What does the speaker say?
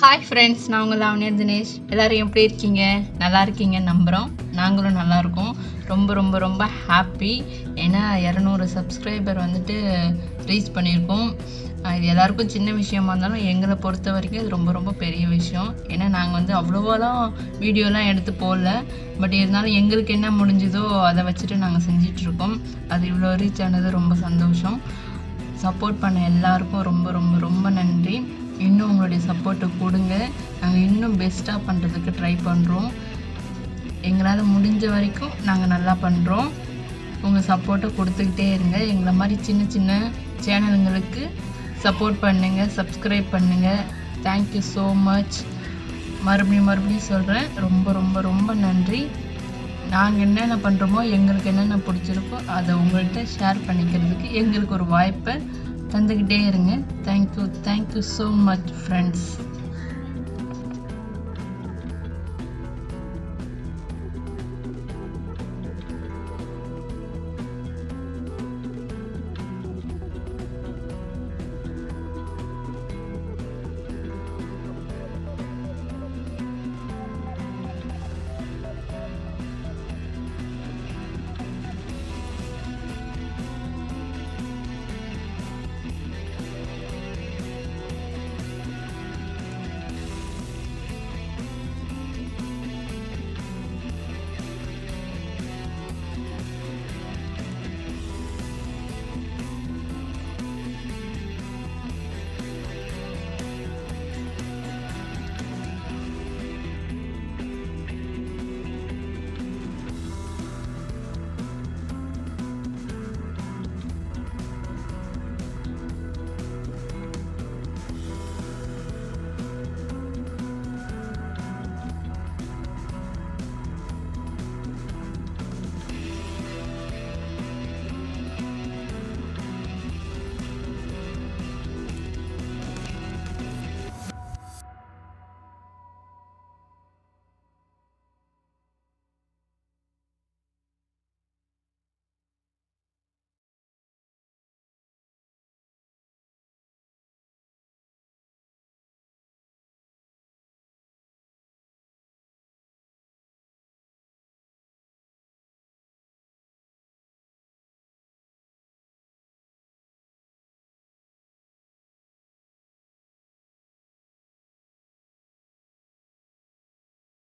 Hi friends நான் உங்கள் லாவண்யா தினேஷ். எல்லோரும் எப்படி இருக்கீங்க? நல்லா இருக்கீங்க நம்புகிறோம் நாங்களும் நல்லா இருக்கோம். ரொம்ப ரொம்ப ரொம்ப ஹாப்பி ஏன்னா இரநூறு சப்ஸ்கிரைபர் வந்துட்டு ரீச் பண்ணியிருக்கோம். இது எல்லாருக்கும் சின்ன விஷயமா இருந்தாலும் எங்களை பொறுத்த வரைக்கும் இது ரொம்ப ரொம்ப பெரிய விஷயம். ஏன்னா நாங்கள் வந்து அவ்வளோவாலாம் வீடியோலாம் எடுத்து போடல. பட் இருந்தாலும் எங்களுக்கு என்ன முடிஞ்சுதோ அதை வச்சுட்டு நாங்கள் செஞ்சிட்ருக்கோம். அது இவ்வளோ ரீச் ஆனது ரொம்ப சந்தோஷம். சப்போர்ட் பண்ண எல்லாருக்கும் ரொம்ப ரொம்ப ரொம்ப நன்றி. இன்னும் உங்களுடைய சப்போர்ட்டை கொடுங்க. நாங்கள் இன்னும் பெஸ்ட்டாக பண்ணுறதுக்கு ட்ரை பண்ணுறோம் எங்களால் முடிஞ்ச வரைக்கும் நாங்கள் நல்லா பண்ணுறோம் உங்கள் சப்போர்ட்டை கொடுத்துக்கிட்டே இருங்க. எங்களை மாதிரி சின்ன சின்ன சேனலுங்களுக்கு சப்போர்ட் பண்ணுங்கள் சப்ஸ்கிரைப் பண்ணுங்கள் தேங்க்யூ ஸோ மச் மறுபடியும் மறுபடியும் சொல்கிறேன் ரொம்ப ரொம்ப ரொம்ப நன்றி. நாங்கள் என்னென்ன பண்ணுறோமோ எங்களுக்கு என்னென்ன பிடிச்சிருக்கோ அதை உங்கள்கிட்ட ஷேர் பண்ணிக்கிறதுக்கு எங்களுக்கு ஒரு வாய்ப்பை. தந்துக்கிட்டே இருங்க. Thank you thank you so much friends